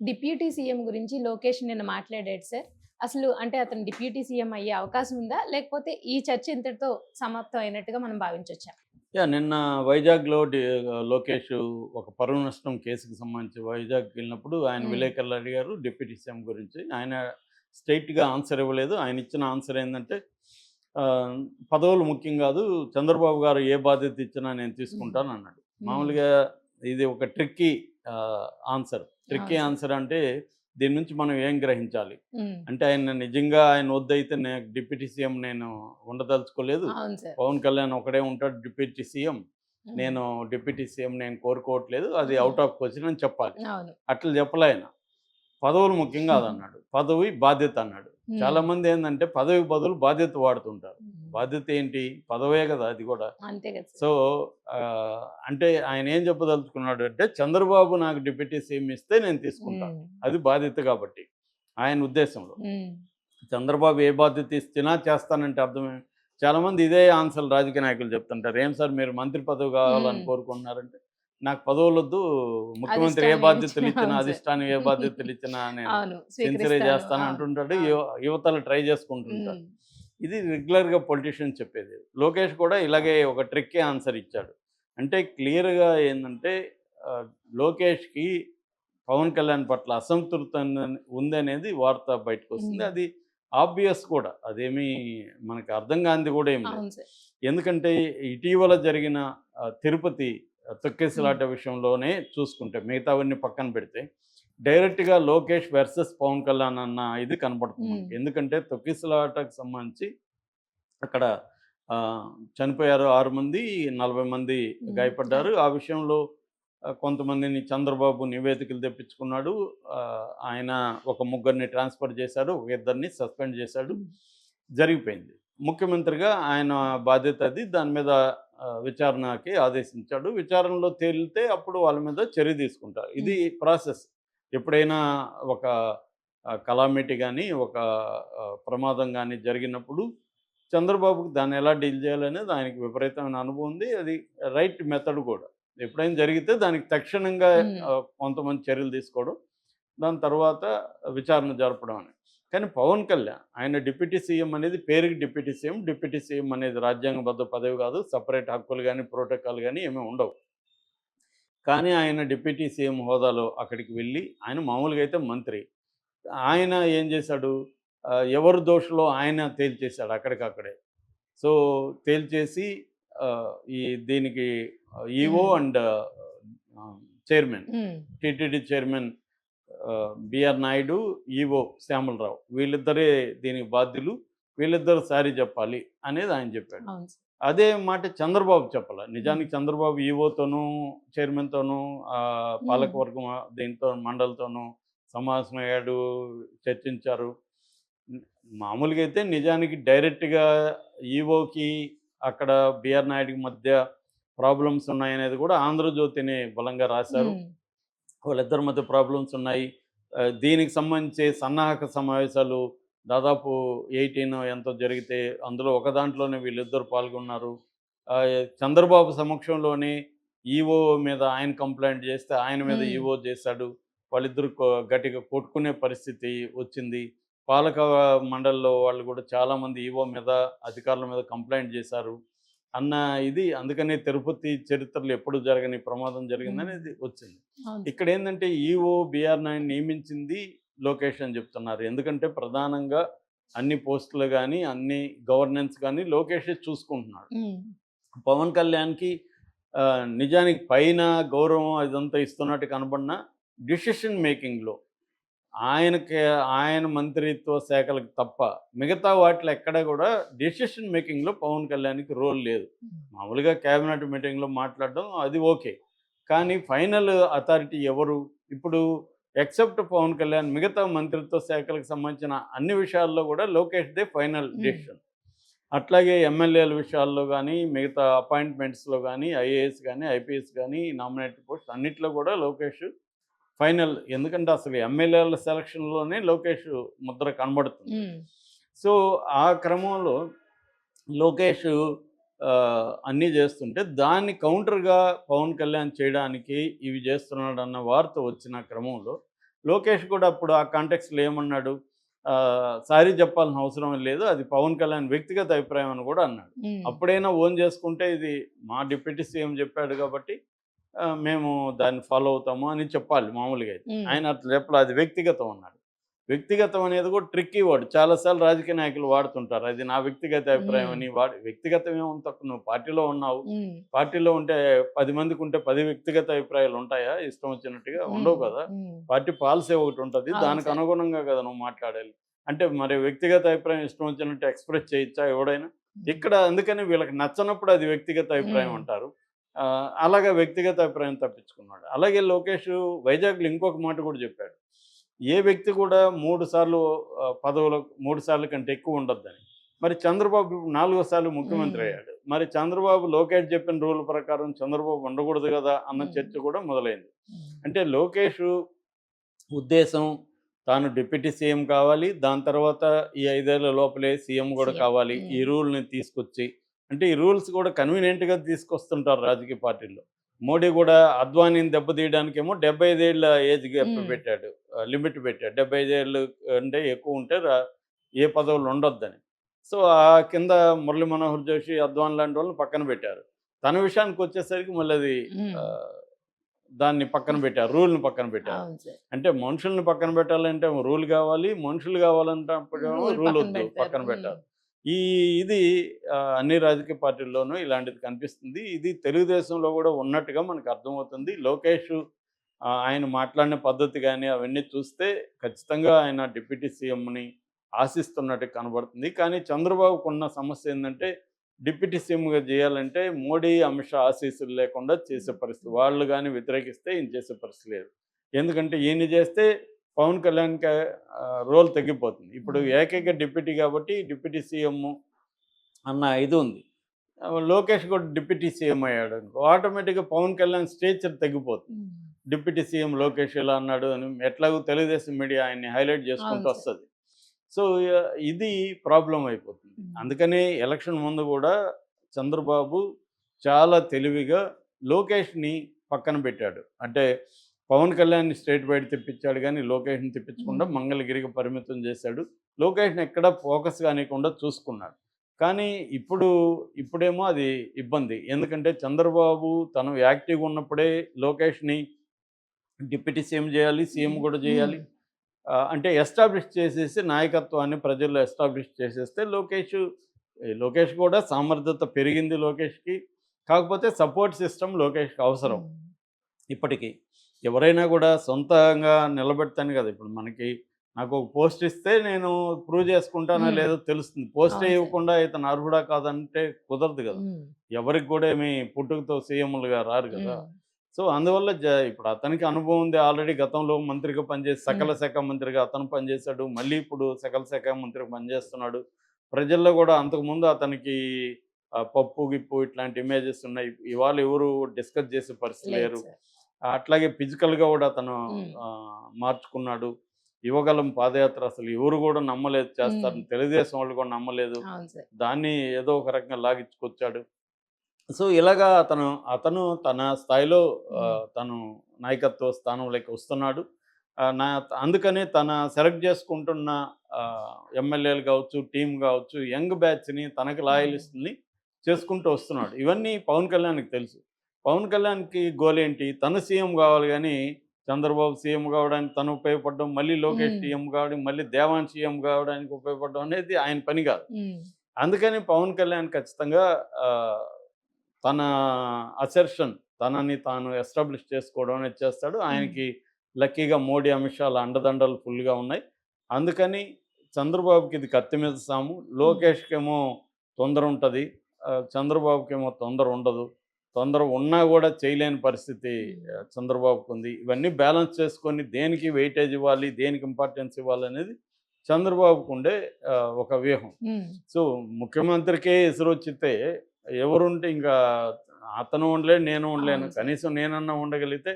Deputy CM గురించి లోకేష్ నిన్న మాట్లాడాడు సార్. అసలు అంటే అతను డిప్యూటీ సీఎం అయ్యే అవకాశం ఉందా? లేకపోతే ఈ చర్చ ఇంతటితో సమాప్తం అయినట్టుగా మనం భావించవచ్చా? యా నిన్న వైజాగ్లో లోకేష్ ఒక పరువు నష్టం కేసుకి సంబంధించి వైజాగ్ వెళ్ళినప్పుడు ఆయన. విలేకరులు అడిగారు డిప్యూటీ సీఎం గురించి. ఆయన స్ట్రైట్గా ఆన్సర్ ఇవ్వలేదు. ఆయన ఇచ్చిన ఆన్సర్ ఏంటంటే పదవులు ముఖ్యం కాదు చంద్రబాబు గారు ఏ బాధ్యత ఇచ్చినా నేను తీసుకుంటాను అన్నాడు. మామూలుగా ఇది ఒక ట్రిక్కీ ఆన్సర్. ట్రిక్కీ. ఆన్సర్ అంటే దీని నుంచి మనం ఏం గ్రహించాలి? అంటే ఆయన నిజంగా ఆయన వద్దయితే నేను డిప్యూటీ సీఎం నేను ఉండదలుచుకోలేదు. పవన్ కళ్యాణ్ ఒకడే ఉంటాడు డిప్యూటీ సీఎం. నేను డిప్యూటీ సీఎం నేను కోరుకోవట్లేదు. అది. అవుట్ ఆఫ్ క్వశ్చన్ అని చెప్పాలి. అట్లా చెప్పలే ఆయన. పదవులు ముఖ్యం కాదన్నాడు. పదవి బాధ్యత అన్నాడు. చాలా మంది ఏంటంటే పదవి బదులు బాధ్యత వాడుతుంటారు. బాధ్యత ఏంటి? పదవే కదా అది కూడా. అంతే కదా సార్. సో అంటే ఆయన ఏం చెప్పదలుచుకున్నాడు అంటే చంద్రబాబు నాకు డిప్యూటీ సీఎం ఇస్తే నేను తీసుకుంటాను అది బాధ్యత కాబట్టి ఆయన ఉద్దేశంలో. చంద్రబాబు ఏ బాధ్యత ఇచ్చినా చేస్తానంటే అర్థమే. చాలా మంది ఇదే ఆన్సర్లు రాజకీయ నాయకులు చెప్తుంటారు. ఏం సార్ మీరు మంత్రి పదవి కావాలని. కోరుకుంటున్నారంటే? నాకు పదవులు వద్దు ముఖ్యమంత్రి ఏ బాధ్యతలు ఇచ్చిన-. అధిష్టానం ఏ బాధ్యతలు ఇచ్చినా నేను స్వీకరిస్తాను. చేస్తాను అంటుంటాడు యువతలు ట్రై చేసుకుంటుంటారు. ఉమ్, ఇది రెగ్యులర్గా పొలిటీషియన్ చెప్పేది. లోకేష్ కూడా ఇలాగే ఒక ట్రిక్కే ఆన్సర్ ఇచ్చాడు. అంటే క్లియర్గా ఏంటంటే లోకేష్కి పవన్ కళ్యాణ్ పట్ల అసంతృప్తి ఉందనేది వార్త బయటకు వస్తుంది. అది ఆబ్వియస్ కూడా. అదేమీ మనకి అర్థం కానిది కూడా ఏం లేదు. అవును సార్. ఎందుకంటే ఇటీవల జరిగిన తిరుపతి తొక్కేసలాట విషయంలోనే చూసుకుంటే మిగతావన్నీ పక్కన పెడితే డైరెక్ట్గా లోకేష్ వర్సెస్ పవన్ కళ్యాణ్ అన్న ఇది కనపడుతుంది. ఎందుకంటే తొక్కిసలాటకు సంబంధించి అక్కడ చనిపోయారు ఆరు మంది నలభై మంది. గాయపడ్డారు. ఆ విషయంలో కొంతమందిని చంద్రబాబు నివేదికలు తెప్పించుకున్నాడు. ఆయన ఒక ముగ్గురిని ట్రాన్స్ఫర్ చేశాడు ఒక ఇద్దరిని సస్పెండ్ చేశాడు. జరిగిపోయింది. ముఖ్యమంత్రిగా ఆయన బాధ్యత అది. దాని మీద విచారణకి ఆదేశించాడు. విచారణలో తేలితే అప్పుడు వాళ్ళ మీద చర్య తీసుకుంటారు. ఇది ప్రాసెస్. ఎప్పుడైనా ఒక కలామిటీ కానీ ఒక ప్రమాదం కానీ జరిగినప్పుడు చంద్రబాబుకి దాన్ని ఎలా డీల్ చేయాలనేది ఆయనకి విపరీతమైన అనుభవం ఉంది. అది రైట్ మెథడ్ కూడా. ఎప్పుడైనా జరిగితే దానికి తక్షణంగా కొంతమంది చర్యలు తీసుకోవడం. దాని తర్వాత విచారణ జరపడం అని. కానీ పవన్ కళ్యాణ్ ఆయన డిప్యూటీ సీఎం అనేది పేరుకి డిప్యూటీ సీఎం డిప్యూటీ సీఎం అనేది రాజ్యాంగబద్ధ పదవి కాదు సపరేట్ హక్కులు కానీ ప్రోటోకాల్ కానీ ఏమీ ఉండవు. కానీ ఆయన డిప్యూటీ సీఎం హోదాలో అక్కడికి వెళ్ళి ఆయన మామూలుగా అయితే మంత్రి. ఆయన ఏం చేశాడు? ఎవరు దోషులో ఆయన తేల్చేశాడు అక్కడికక్కడే. సో తేల్చేసి ఈ దీనికి EO. And chairman TTD chairman BR Naidu EO Shyamala Rao. వీళ్ళిద్దరే దీనికి బాధ్యులు. వీళ్ళిద్దరు సారీ చెప్పాలి అనేది ఆయన చెప్పాడు. అదే మాట చంద్రబాబు చెప్పాల. నిజానికి చంద్రబాబు ఈఓతోనూ చైర్మన్తోనూ ఆ, పాలకవర్గం దీంతో మండలితోనూ సమావేశమయ్యాడు చర్చించారు. మామూలుగా అయితే నిజానికి డైరెక్ట్గా ఈఓకి అక్కడ బిఆర్ నాయుడికి మధ్య ప్రాబ్లమ్స్ ఉన్నాయనేది కూడా ఆంధ్రజ్యోతిని బలంగా రాశారు. వాళ్ళిద్దరి మధ్య ప్రాబ్లమ్స్ ఉన్నాయి. దీనికి సంబంధించి సన్నాహక సమావేశాలు దాదాపు ఎయిటీన్ ఎంతో జరిగితే అందులో ఒక దాంట్లోనే వీళ్ళిద్దరు పాల్గొన్నారు. చంద్రబాబు సమక్షంలోనే ఈఓ మీద ఆయన కంప్లైంట్ చేస్తే ఆయన మీద Hmm. ఈఓ చేశాడు. వాళ్ళిద్దరు గట్టిగా కొట్టుకునే పరిస్థితి వచ్చింది. పాలక మండలిలో వాళ్ళు కూడా చాలామంది ఈఓ మీద అధికారుల మీద కంప్లైంట్ చేశారు. అన్న ఇది అందుకనే తిరుపతి చరిత్రలో ఎప్పుడు జరగని ప్రమాదం జరిగిందనేది వచ్చింది. ఇక్కడ ఏంటంటే ఈఓ బిఆర్ నైన్ నియమించింది లోకేష్ అని చెప్తున్నారు. ఎందుకంటే ప్రధానంగా అన్ని పోస్టులు కానీ అన్ని గవర్నెన్స్ కానీ లోకేష్ చూసుకుంటున్నాడు. పవన్ కళ్యాణ్కి నిజానికి పైన గౌరవం ఇదంతా ఇస్తున్నట్టు కనబడినా డిసిషన్ మేకింగ్లో ఆయనకి ఆయన మంత్రిత్వ శాఖలకు తప్ప మిగతా వాటిలో ఎక్కడ కూడా డెసిషన్ మేకింగ్లో పవన్ కళ్యాణ్కి రోల్ లేదు. మామూలుగా క్యాబినెట్ మీటింగ్లో మాట్లాడడం అది ఓకే. కానీ ఫైనల్ అథారిటీ ఎవరు? ఇప్పుడు ఎక్సెప్ట్ పవన్ కళ్యాణ్ మిగతా మంత్రిత్వ శాఖలకు సంబంధించిన అన్ని విషయాల్లో కూడా లోకేష్దే ఫైనల్ Hmm. డెసిషన్. అట్లాగే ఎమ్మెల్యేల విషయాల్లో కానీ మిగతా అపాయింట్మెంట్స్లో కానీ ఐఏఎస్ కానీ ఐపీఎస్ కానీ నామినేటెడ్ పోస్ట్ అన్నిట్లో కూడా లోకేష్ ఫైనల్ ఎందుకంటే అసలు ఎమ్మెల్యేల సెలక్షన్లోనే లోకేష్ ముద్ర కనబడుతుంది. సో ఆ క్రమంలో లోకేష్ అన్నీ చేస్తుంటే దాన్ని కౌంటర్గా పవన్ కళ్యాణ్ చేయడానికి ఇవి చేస్తున్నాడు అన్న వార్త వచ్చిన క్రమంలో లోకేష్ కూడా అప్పుడు ఆ కాంటెక్స్లో ఏమన్నాడు? సారీ చెప్పాల్సిన అవసరం లేదు అది పవన్ కళ్యాణ్ వ్యక్తిగత అభిప్రాయం అని కూడా అన్నాడు. అప్పుడైనా ఓన్ చేసుకుంటే ఇది మా డిప్యూటీ సీఎం చెప్పాడు కాబట్టి మేము దాన్ని ఫాలో అవుతాము అని చెప్పాలి మామూలుగా ఆయన అట్లా చెప్పలేదు అది వ్యక్తిగతం అన్నాడు. వ్యక్తిగతం అనేది కూడా ట్రిక్కీ వర్డ్ చాలాసార్లు రాజకీయ నాయకులు వాడుతుంటారు. అది నా వ్యక్తిగత అభిప్రాయం అని వాడు వ్యక్తిగతం ఏముంది తక్కువ నువ్వు పార్టీలో ఉన్నావు. పార్టీలో ఉంటే పది మందికి ఉంటే పది వ్యక్తిగత అభిప్రాయాలు ఉంటాయా? ఇష్టం వచ్చినట్టుగా ఉండవు కదా. పార్టీ పాలసీ ఒకటి ఉంటుంది. దానికి. అనుగుణంగా కదా నువ్వు మాట్లాడాలి. అంటే మరి వ్యక్తిగత అభిప్రాయం ఇష్టం వచ్చినట్టు ఎక్స్ప్రెస్ చేయొచ్చా ఎవడైనా? ఇక్కడ అందుకని వీళ్ళకి నచ్చనప్పుడు అది వ్యక్తిగత అభిప్రాయం. అంటారు. అలాగా వ్యక్తిగత అభిప్రాయం తప్పించుకున్నాడు అలాగే లోకేష్ వైజాగ్లో ఇంకొక మాట కూడా చెప్పాడు ఏ వ్యక్తి కూడా మూడు సార్లు పదవులు మూడు సార్లు కంటే ఎక్కువ ఉండొద్దని మరి చంద్రబాబు ఇప్పుడు నాలుగో సార్లు ముఖ్యమంత్రి. అయ్యాడు మరి చంద్రబాబు లోకేష్ చెప్పిన రూల్ ప్రకారం చంద్రబాబు ఉండకూడదు కదా అన్న. చర్చ కూడా మొదలైంది అంటే లోకేష్ ఉద్దేశం తాను డిప్యూటీ సీఎం కావాలి దాని తర్వాత ఈ ఐదేళ్ళ లోపలే సీఎం కూడా. కావాలి ఈ. రూల్ని తీసుకొచ్చి అంటే ఈ రూల్స్ కూడా కన్వీనియంట్గా తీసుకొస్తుంటారు రాజకీయ పార్టీల్లో మోడీ కూడా అద్వానీని దెబ్బతీయడానికేమో డెబ్బై ఐదేళ్ళ ఏజ్ గ్యాప్. పెట్టాడు లిమిట్ పెట్టాడు. డెబ్బై ఐదేళ్ళు అంటే ఎక్కువ ఉంటే ఏ పదవులు ఉండొద్దని. సో ఆ కింద మురళీ మనోహర్ జోషి అద్వాన్ లాంటి వాళ్ళని పక్కన పెట్టారు. తన విషయానికి వచ్చేసరికి మళ్ళీ అది దాన్ని పక్కన పెట్టారు రూల్ని పక్కన పెట్టారు. అంటే మనుషుల్ని పక్కన పెట్టాలంటే రూల్ కావాలి మనుషులు కావాలంటే రూల్ వద్దు. పక్కన ఉమ్, పెట్టాలి. ఈ ఇది అన్ని రాజకీయ పార్టీల్లోనూ ఇలాంటిది కనిపిస్తుంది. ఇది తెలుగుదేశంలో కూడా ఉన్నట్టుగా మనకు అర్థమవుతుంది. లోకేష్ ఆయన మాట్లాడిన పద్ధతి కానీ అవన్నీ చూస్తే ఖచ్చితంగా ఆయన డిప్యూటీ సీఎంని ఆశిస్తున్నట్టు కనబడుతుంది. కానీ చంద్రబాబుకు ఉన్న సమస్య ఏంటంటే డిప్యూటీ సీఎంగా చేయాలంటే మోడీ అమిత్ షా ఆశీస్సులు లేకుండా చేసే పరిస్థితి. వాళ్ళు కానీ వ్యతిరేకిస్తే ఈయన చేసే పరిస్థితి లేదు. ఎందుకంటే ఈయన చేస్తే పవన్ కళ్యాణ్కి రోల్ తగ్గిపోతుంది ఇప్పుడు. ఏకైక డిప్యూటీ కాబట్టి డిప్యూటీ సీఎం అన్న ఇది ఉంది. లోకేష్ కూడా డిప్యూటీ సీఎం అయ్యాడు అనుకో ఆటోమేటిక్గా పవన్ కళ్యాణ్ స్టేచర్ తగ్గిపోతుంది డిప్యూటీ సీఎం లోకేష్ ఇలా అన్నాడు అని ఎట్లాగో తెలుగుదేశం మీడియా ఆయన్ని హైలైట్ చేసుకుంటూ. వస్తుంది. సో ఇది ప్రాబ్లం అయిపోతుంది. అందుకని ఎలక్షన్ ముందు కూడా చంద్రబాబు చాలా తెలివిగా లోకేష్ని పక్కన పెట్టాడు. అంటే పవన్ కళ్యాణ్ని స్టేట్ బయట తెప్పించాడు కానీ లోకేష్ని తెప్పించకుండా. మంగళగిరికి పరిమితం చేశాడు. లోకేష్ని ఎక్కడ ఫోకస్ కానివ్వకుండా చూసుకున్నాడు. కానీ ఇప్పుడు ఇప్పుడేమో అది ఇబ్బంది. ఎందుకంటే చంద్రబాబు తను యాక్టివ్గా ఉన్నప్పుడే లోకేష్ని డిప్యూటీ సీఎం చేయాలి సీఎం కూడా చేయాలి. అంటే ఎస్టాబ్లిష్ చేసేసి నాయకత్వాన్ని ప్రజల్లో ఎస్టాబ్లిష్ చేసేస్తే లోకేష్ లోకేష్ కూడా సామర్థ్యత పెరిగింది లోకేష్కి. కాకపోతే సపోర్ట్ సిస్టమ్ లోకేష్కి అవసరం. ఇప్పటికీ. ఎవరైనా కూడా సొంతంగా నిలబెడతాను కదా! ఇప్పుడు మనకి నాకు ఒక పోస్ట్ ఇస్తే నేను ప్రూవ్ చేసుకుంటానా. లేదో తెలుస్తుంది. పోస్ట్. ఇవ్వకుండా ఇతను అర్హుడా కాదంటే కుదరదు కదా! ఎవరికి కూడా ఏమి పుట్టుకతో సీఎంలుగా రారు కదా! సో అందువల్ల ఇప్పుడు అతనికి అనుభవం ఉంది ఆల్రెడీ గతంలో మంత్రిగా పనిచేసి సకల శాఖ మంత్రిగా అతను పనిచేశాడు. మళ్ళీ ఇప్పుడు సకల శాఖ మంత్రిగా పనిచేస్తున్నాడు. ప్రజల్లో కూడా అంతకుముందు అతనికి పప్పు గిప్పు ఇట్లాంటి ఇమేజెస్ ఉన్నాయి. ఇవాళ ఎవరు డిస్కస్ చేసే పరిస్థితి లేరు. అట్లాగే ఫిజికల్గా కూడా. ఆ, మార్చుకున్నాడు. యువగలం పాదయాత్ర అసలు ఎవరు కూడా నమ్మలేదు చేస్తారు. తెలుగుదేశం వాళ్ళు కూడా నమ్మలేదు. దాన్ని ఏదో ఒక రకంగా లాగించుకొచ్చాడు. సో ఇలాగా అతను అతను తన స్థాయిలో తను నాయకత్వ స్థానంలోకి వస్తున్నాడు. నా అందుకనే తన సెలెక్ట్ చేసుకుంటున్న ఎమ్మెల్యేలు కావచ్చు టీం కావచ్చు యంగ్ బ్యాచ్ని తనకి లాయలిస్ట్ని చేసుకుంటూ వస్తున్నాడు. ఇవన్నీ పవన్ కళ్యాణ్కి తెలుసు. పవన్ కళ్యాణ్కి గోల్ ఏంటి తను సీఎం కావాలి కానీ చంద్రబాబు సీఎం కావడానికి తను ఉపయోగపడడం మళ్ళీ లోకేష్. సీఎం కావడం మళ్ళీ దేవాన్ సీఎం కావడానికి ఉపయోగపడడం అనేది ఆయన పని కాదు. అందుకని పవన్ కళ్యాణ్ ఖచ్చితంగా తన అసెర్షన్ తనని తాను ఎస్టాబ్లిష్ చేసుకోవడం అనేది చేస్తాడు. ఆయనకి లక్కీగా మోడీ అమిత్ షాల అండదండలు ఫుల్గా ఉన్నాయి. అందుకని చంద్రబాబుకి ఇది కత్తి మీద సాము. లోకేష్కేమో తొందర ఉంటుంది. చంద్రబాబుకేమో తొందర ఉండదు. తొందర ఉన్నా కూడా చేయలేని పరిస్థితి చంద్రబాబుకు ఉంది ఇవన్నీ బ్యాలెన్స్ చేసుకొని దేనికి వెయిటేజ్ ఇవ్వాలి దేనికి ఇంపార్టెన్స్ ఇవ్వాలి అనేది చంద్రబాబుకు ఉండే ఒక వ్యూహం. సో ముఖ్యమంత్రికే ఎసురు వచ్చితే ఎవరుంటే ఇంకా అతను ఉండలేడు నేను ఉండలేను. కనీసం నేనన్నా ఉండగలిగితే